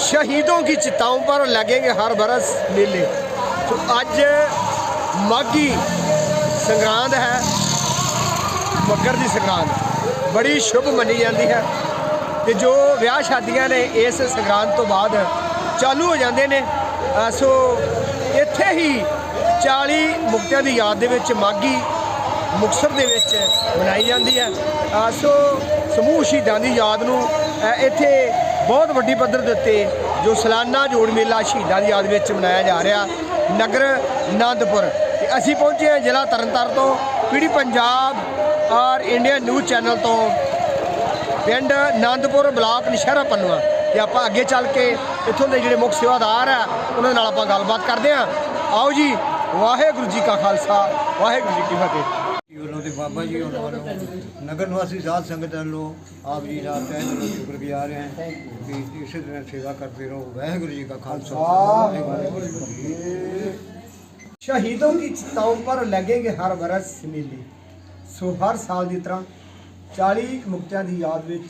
शहीदों की चिताओं पर लगेंगे हर बरस मेले तो ਅੱਜ ਮਾਗੀ ਸੰਗਰਾਂਦ ਹੈ ਮੱਕਰ ਦੀ ਸੰਗਰਾਂਦ ਬੜੀ ਸ਼ੁਭ ਮੰਨੀ ਜਾਂਦੀ ਹੈ ਤੇ ਜੋ ਵਿਆਹ ਸ਼ਾਦੀਆਂ ਨੇ ਇਸ ਸੰਗਰਾਂਦ ਤੋਂ ਬਾਅਦ ਚਾਲੂ ਹੋ ਜਾਂਦੇ ਨੇ ਅ, ਸੋ ਇੱਥੇ ਹੀ 40 ਮੁਕਤਿਆਂ ਦੀ ਯਾਦ ਦੇ ਵਿੱਚ ਮਾਗੀ ਮੁਕਤਸਰ ਦੇ ਵਿੱਚ ਮਨਾਈ ਜਾਂਦੀ ਹੈ ਅ, ਸੋ ਸਮੂਹ ਸ਼ਹੀਦਾਂ ਦੀ ਯਾਦ ਨੂੰ ਅ, ਇੱਥੇ ਬਹੁਤ ਵੱਡੀ ਪੱਧਰ ਦੇ ਉੱਤੇ ਜੋ ਸਾਲਾਨਾ ਜੋੜ ਮੇਲਾ ਸ਼ਹੀਦਾਂ ਦੀ ਯਾਦ ਵਿੱਚ ਮਨਾਇਆ ਜਾ ਰਿਹਾ, ਨਗਰ ਆਨੰਦਪੁਰ ਤੇ ਅਸੀਂ ਪਹੁੰਚੇ ਹਾਂ ਜ਼ਿਲ੍ਹਾ ਤਰਨਤਾਰਨ ਤੋਂ ਪੀੜੀ ਪੰਜਾਬ ਔਰ ਇੰਡੀਆ ਨਿਊਜ਼ ਚੈਨਲ ਤੋਂ। ਪਿੰਡ ਆਨੰਦਪੁਰ ਬਲਾਕ ਨਸ਼ਹਿਰਾ ਪੰਨਵਾ। ਤੇ ਆਪਾਂ ਅੱਗੇ ਚੱਲ ਕੇ ਇੱਥੋਂ ਦੇ ਜਿਹੜੇ ਮੁੱਖ ਸੇਵਾਦਾਰ ਆ, ਉਹਨਾਂ ਨਾਲ ਆਪਾਂ ਗੱਲਬਾਤ ਕਰਦੇ ਹਾਂ। ਆਓ ਜੀ, ਵਾਹਿਗੁਰੂ ਜੀ ਕਾ ਖਾਲਸਾ, ਵਾਹਿਗੁਰੂ ਜੀ ਕੀ ਫਤਿਹ। ਵੱਲੋਂ ਬਾਬਾ ਜੀ ਨਗਰ ਨਿਵਾਸੀ ਸਾਧ ਸੰਗਤ ਵੱਲੋਂ ਆਪ ਜੀ ਦਾ ਤਹਿ ਦਿਲੋਂ ਸ਼ੁਕਰਗੁਜ਼ਾਰ ਹਾਂ ਕਿ ਇਸੇ ਤਰ੍ਹਾਂ ਸੇਵਾ ਕਰਦੇ ਰਹੋ। ਵਾਹਿਗੁਰੂ ਜੀ ਕਾ ਖਾਲਸਾ। ਸ਼ਹੀਦੋਂ ਦੀ ਚਿਤਾਉ ਪਰ ਲੱਗेंगे ਹਰ ਵਰਸ ਮੇਲੇ। ਸੋ ਹਰ ਸਾਲ ਦੀ ਤਰ੍ਹਾਂ 40 ਮੁਕਤਿਆਂ ਦੀ ਯਾਦ ਵਿੱਚ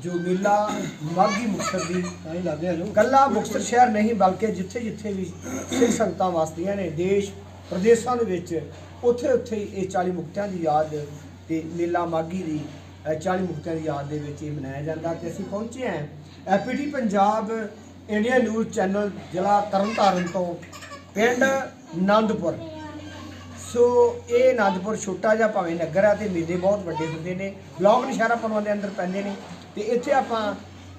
ਜੋ ਮੇਲਾ ਮਾਗੀ ਮੁਕਤਸਰ ਦੀ ਨਹੀਂ ਲੱਗਿਆ ਜੋ ਕੱਲਾ ਮੁਕਤਸਰ ਸ਼ਹਿਰ ਨਹੀਂ, ਬਲਕਿ ਜਿੱਥੇ ਜਿੱਥੇ ਵੀ ਸਿੱਖ ਸੰਗਤਾਂ ਵਸਦੀਆਂ ਨੇ ਦੇਸ਼ ਪ੍ਰਦੇਸ਼ਾਂ ਦੇ ਵਿੱਚ ਉੱਥੇ ਉੱਥੇ ਹੀ ਇਹ 40 ਮੁਕਤਿਆਂ ਦੀ ਯਾਦ ਤੇ ਮੇਲਾ ਮਾਗੀ ਦੀ ਅ, 40 ਮੁਕਤਿਆਂ ਦੀ ਯਾਦ ਦੇ ਵਿੱਚ ਇਹ ਮਨਾਇਆ ਜਾਂਦਾ ਤੇ ਅਸੀਂ ਪਹੁੰਚੇ ਹਾਂ APT Punjab India news channel ਜ਼ਿਲ੍ਹਾ ਤਰਨਤਾਰਨ ਤੋਂ ਪਿੰਡ ਆਨੰਦਪੁਰ ਸੋ ਇਹ ਆਨੰਦਪੁਰ ਛੋਟਾ ਜਿਹਾ ਭਾਵੇਂ ਨਗਰ ਆ ਤੇ ਮੇਲੇ ਬਹੁਤ ਵੱਡੇ ਹੁੰਦੇ ਨੇ ਬਲੌਕ ਨਿਸ਼ਾਰਾ ਪਨਵਾਂ ਦੇ ਅੰਦਰ ਪੈਂਦੇ ਨੇ ਤੇ ਇੱਥੇ ਆਪਾਂ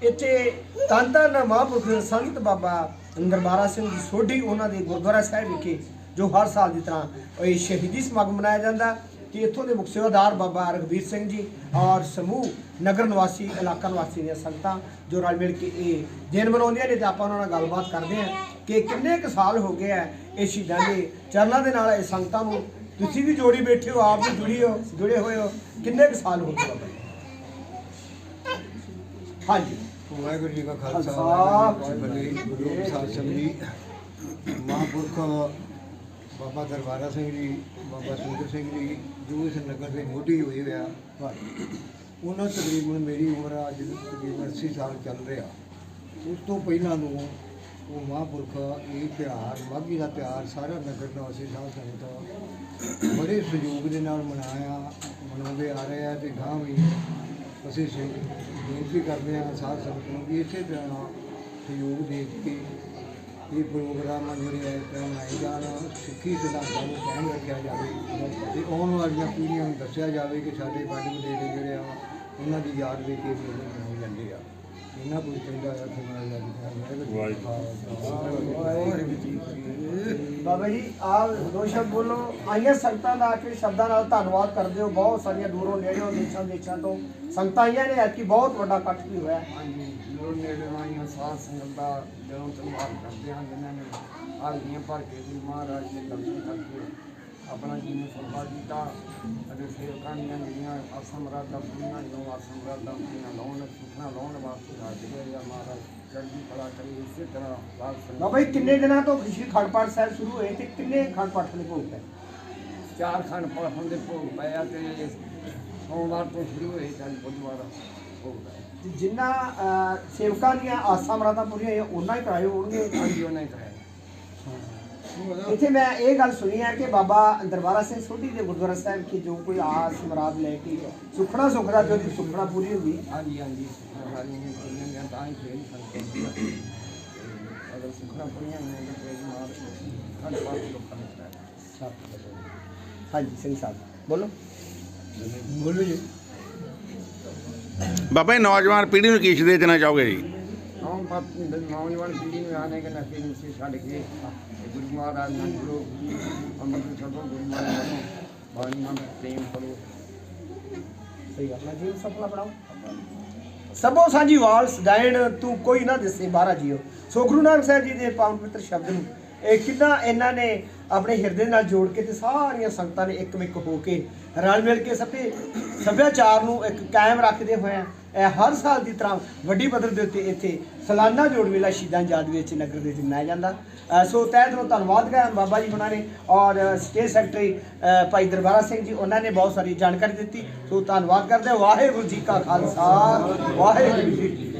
ਇੱਥੇ ਤਨ ਧੰਨ ਮਹਾਂਪੁਰਖ ਸੰਤ ਬਾਬਾ ਦਰਬਾਰਾ ਸਿੰਘ ਜੀ ਸੋਢੀ ਉਹਨਾਂ ਦੇ ਗੁਰਦੁਆਰਾ ਸਾਹਿਬ ਵਿਖੇ ਜੋ ਹਰ ਸਾਲ ਦੀ ਤਰ੍ਹਾਂ ਇਹ ਸ਼ਹੀਦੀ ਸਮਾਗਮ ਮਨਾਇਆ ਜਾਂਦਾ ਤੇ ਇੱਥੋਂ ਦੇ ਮੁਖ ਸੇਵਾਦਾਰ ਬਾਬਾ ਰਘਬੀਰ ਸਿੰਘ ਜੀ ਔਰ ਸਮੂਹ ਨਗਰ ਨਿਵਾਸੀ ਇਲਾਕਾ ਨਿਵਾਸੀ ਦੀਆਂ ਸੰਗਤਾਂ ਜੋ ਰਲ ਮਿਲ ਕੇ ਇਹ ਦਿਨ ਮਨਾਉਂਦੀਆਂ ਨੇ ਤੇ ਆਪਾਂ ਉਹਨਾਂ ਨਾਲ ਗੱਲਬਾਤ ਕਰਦੇ ਹਾਂ ਕਿ ਕਿੰਨੇ ਕੁ ਸਾਲ ਹੋ ਗਏ ਆ ਇਹ ਸ਼ਹੀਦਾਂ ਦੇ ਚਰਨਾਂ ਦੇ ਨਾਲ ਇਹ ਸੰਗਤਾਂ ਨੂੰ। ਤੁਸੀਂ ਵੀ ਜੋੜੀ ਬੈਠੇ ਹੋ ਆਪ ਵੀ ਜੁੜੀ ਹੋ ਜੁੜੇ ਹੋਏ ਹੋ। ਕਿੰਨੇ ਕੁ ਸਾਲ ਹੋ ਗਏ ਬਾਬਾ ਜੀ? ਹਾਂਜੀ। ਵਾਹਿਗੁਰੂ ਜੀ ਕਾ ਖਾਲਸਾ ਵਾਹਿਗੁਰੂ ਜੀ ਕੀ ਫਤਿਹ। ਮਹਾਂਪੁਰਖ ਬਾਬਾ ਦਰਬਾਰਾ ਸਿੰਘ ਜੀ, ਬਾਬਾ ਸੁੰਦਰ ਸਿੰਘ ਜੀ, ਜੋ ਇਸ ਨਗਰ ਦੇ ਮੋਢੀ ਹੋਏ ਹੋਇਆ ਉਹਨਾਂ ਤਕਰੀਬਨ ਮੇਰੀ ਉਮਰ ਅੱਜ ਤਕਰੀਬਨ 80 ਸਾਲ ਚੱਲ ਰਿਹਾ। ਉਸ ਤੋਂ ਪਹਿਲਾਂ ਨੂੰ ਉਹ ਮਹਾਂਪੁਰਖ, ਇਹ ਤਿਉਹਾਰ, ਮਾਘੀ ਦਾ ਤਿਉਹਾਰ ਸਾਰਾ ਨਗਰ ਨਿਵਾਸੀ ਸਾਧ ਸੰਗਤ ਬੜੇ ਸਹਿਯੋਗ ਦੇ ਨਾਲ ਮਨਾਇਆ, ਮਨਾਉਂਦੇ ਆ ਰਹੇ ਆ ਤੇ ਗਾਂ ਵੀ ਅਸੀਂ ਬੇਨਤੀ ਕਰਦੇ ਹਾਂ ਸਾਧ ਸੰਗਤ ਨੂੰ ਵੀ ਇਸੇ ਤਰ੍ਹਾਂ ਸਹਿਯੋਗ ਦੇ ਕੇ ਇਹ ਪ੍ਰੋਗਰਾਮ ਜਿਹੜੇ ਹੈ ਤਾਂ ਮਨਾਏ ਜਾਣ ਸਿੱਖੀ ਸਿਧਾਂਤਾਂ ਨੂੰ ਕਾਇਮ ਰੱਖਿਆ ਜਾਵੇ। ਤੇ ਆਉਣ ਵਾਲੀਆਂ ਪੀੜ੍ਹੀਆਂ ਨੂੰ ਦੱਸਿਆ ਜਾਵੇ ਕਿ ਸਾਡੇ ਵੱਡ ਵਡੇਰੇ ਜਿਹੜੇ ਆ ਉਹਨਾਂ ਦੀ ਯਾਦ ਵਿੱਚ ਇਹ ਮੇਲੇ ਮਨਾਏ ਜਾਂਦੇ ਆ। ਇਹਨਾਂ ਕੋਈ ਆ ਕਿ ਮੈਂ ਲੱਗਦਾ ਬਾਬਾ ਜੀ ਆਪ ਦੋ ਸ਼ਬਦ ਬੋਲੋ। ਆਈਆਂ ਸੰਗਤਾਂ ਦਾ ਆਖਰੀ ਸ਼ਬਦਾਂ ਨਾਲ ਧੰਨਵਾਦ ਕਰਦੇ ਹੋ। ਬਹੁਤ ਸਾਰੀਆਂ ਦੂਰੋਂ ਨੇੜਿਓਂ ਦੇਸ਼ਾਂ ਦੇਸ਼ਾਂ ਤੋਂ ਸੰਗਤਾਂ ਆਈਆਂ ਨੇ। ਐਤਕੀ ਬਹੁਤ ਵੱਡਾ ਇਕੱਠ ਵੀ ਹੋਇਆ। ਹਾਂਜੀ। ਲੋੜ ਨੇੜੇ ਆਈਆਂ ਸਾਧ ਸੰਗਤ ਦਾ ਜਦੋਂ ਧੰਨਵਾਦ ਕਰਦੇ ਹਾਂ ਜਿਨ੍ਹਾਂ ਨੇ ਹਾਜ਼ਰੀਆਂ ਭਰ ਕੇ ਗੁਰੂ ਮਹਾਰਾਜ ਦੇ ਦਰਸ਼ਨ ਕਰਕੇ ਆਪਣਾ ਜੀਵਨ ਸਫਲ ਕੀਤਾ ਅਤੇ ਸੇਵਕਾਂ ਦੀਆਂ ਜਿਹੜੀਆਂ ਆਸਮ ਰਾਦਾ ਪੂਰੀਆਂ ਜੋ ਆਸਮ ਰਾਦਾ ਪੂਰੀਆਂ ਲਾਉਣ ਸੁਖਣਾ ਲਾਉਣ ਵਾਸਤੇ ਹਾਜ਼ਰ ਆ ਮਹਾਰਾਜ ਚੜ੍ਹਦੀ ਕਲਾ ਕਰੀ ਇਸੇ ਤਰ੍ਹਾਂ ਸਾਧ ਸੰਗਤ ਬਾਬਾ ਜੀ ਕਿੰਨੇ ਦਿਨਾਂ ਤੋਂ ਸ਼੍ਰੀ ਖੰਡ ਪਾਠ ਸਾਹਿਬ ਸ਼ੁਰੂ ਹੋਏ ਤੇ ਕਿੰਨੇ ਖੰਡ ਪਾਠ ਦੇ ਭੋਗ ਪਏ? ਚਾਰ ਖੰਡ ਪਾਠਾਂ ਦੇ ਭੋਗ ਪਏ ਆ ਤੇ ਸੋਮਵਾਰ ਤੋਂ ਸ਼ੁਰੂ ਹੋਏ ਕੱਲ ਬੁੱਧਵਾਰ। ਪਏ ਤੇ ਜਿਨ੍ਹਾਂ ਅਹ, ਸੇਵਕਾਂ ਦੀਆਂ ਆਸਾਂ ਮਰਾਦਾਂ ਪੂਰੀਆਂ ਹੋਈਆਂ ਉਹਨਾਂ ਹੀ ਕਰਾਏ ਹੋਣਗੇ ਹਾਂਜੀ ਉਹਨਾਂ ਹੀ ਕਰਾਇਆ ਇੱਥੇ ਮੈਂ ਇਹ ਗੱਲ ਸੁਣੀ ਹੈ ਕਿ ਬਾਬਾ ਦਰਬਾਰਾ ਸਿੰਘ ਸੋਢੀ ਦੇ ਗੁਰਦੁਆਰਾ ਸਾਹਿਬ ਕਿ ਜੋ ਕੋਈ ਆਸ ਮਰਾਦ ਲੈ ਕੇ ਸੁਖਣਾ ਸੁਖਦਾ ਉਹਦੀ ਸੁਖਣਾ ਪੂਰੀ ਹੁੰਦੀ ਹਾਂਜੀ ਹਾਂਜੀ ਸਾਰੀਆਂ ਨੇ ਪੂਰੀਆਂ ਨੇ ਤਾਂ ਹੀ ਫੇਰ ਸੰਕਟ ਅਗਰ ਸੁਖਣਾ ਪੂਰੀਆਂ ਨੇ ਤਾਂ ਫੇਰ ਮਾਰ ਖੰਡ ਪਾਠ ਲੋਕਾਂ ਨੇ ਕਰਾਇਆ ਹਾਂਜੀ ਸਿੰਘ ਸਾਹਿਬ ਬੋਲੋ। ਬੋਲੋ ਜੀ। ਬਾਬਾ ਜੀ, ਨੌਜਵਾਨ ਪੀੜ੍ਹੀ ਨੂੰ ਕੀ ਸੰਦੇਸ਼ ਦੇਣਾ ਚਾਹੋਗੇ ਜੀ? ਆਉਂ ਪਾਪ ਨੌਜਵਾਨ ਪੀੜ੍ਹੀ ਨੂੰ ਆਣੇ ਕਿ ਨਸ਼ੇ ਨੂੰ ਛੱਡ ਕੇ ਤੇ ਗੁਰੂ ਮਹਾਰਾਜ ਨਾਲ ਜੁੜੋ। ਅੰਮ੍ਰਿਤ ਛਕੋ, ਗੁਰੂ ਮਹਾਰਾਜ ਨੂੰ। ਬਾਣੀ ਨਾਲ ਪ੍ਰੇਮ ਕਰੋ। ਸਹੀ ਗੱਲ ਹੈ ਸਫਲਾ ਬਣਾਓ। ਸਭੋ ਸਾਂਝੀ ਵਾਲ ਸਦਾਇਣ ਤੂੰ ਕੋਈ ਨਾ ਦਿਸੇ, ਬਾਹਰਾ ਜੀਓ। ਸੋ ਗੁਰੂ ਨਾਨਕ ਸਾਹਿਬ ਜੀ ਦੇ ਪਾਵਨ ਪਵਿੱਤਰ ਸ਼ਬਦ ਨੂੰ ਇਹ ਕਿੰਨਾ ਇਹਨਾਂ ਨੇ ਆਪਣੇ ਹਿਰਦੇ ਨਾਲ ਜੋੜ ਕੇ ਤੇ ਸਾਰੀਆਂ ਸੰਗਤਾਂ ਨੇ ਇੱਕ ਮਿੱਕ ਹੋ ਕੇ ਰਲ ਮਿਲ ਕੇ ਸਭੇ ਸੱਭਿਆਚਾਰ ਨੂੰ ਇੱਕ ਕਾਇਮ ਰੱਖਦੇ ਹੋਏ ਇਹ ਹਰ ਸਾਲ ਦੀ ਤਰ੍ਹਾਂ ਵੱਡੀ ਪੱਧਰ ਦੇ ਉੱਤੇ ਇੱਥੇ ਸਾਲਾਨਾ ਜੋੜ ਮੇਲਾ ਸ਼ਹੀਦਾਂ ਯਾਦ ਵਿੱਚ ਨਗਰ ਦੇ ਵਿੱਚ ਮਨਾਇਆ ਜਾਂਦਾ। ਸੋ ਤਹਿ ਦਿਲੋਂ ਧੰਨਵਾਦ ਕਰਾਂ ਬਾਬਾ ਜੀ ਉਹਨਾਂ ਨੇ ਔਰ ਸਟੇਟ ਸੈਕਟਰੀ ਭਾਈ ਦਰਬਾਰਾ ਸਿੰਘ ਜੀ, ਉਹਨਾਂ ਨੇ ਬਹੁਤ ਸਾਰੀ ਜਾਣਕਾਰੀ ਦਿੱਤੀ। ਸੋ ਧੰਨਵਾਦ ਕਰਦੇ ਵਾਹਿਗੁਰੂ ਜੀ ਕਾ ਖਾਲਸਾ, ਵਾਹਿਗੁਰੂ ਜੀ ਕੀ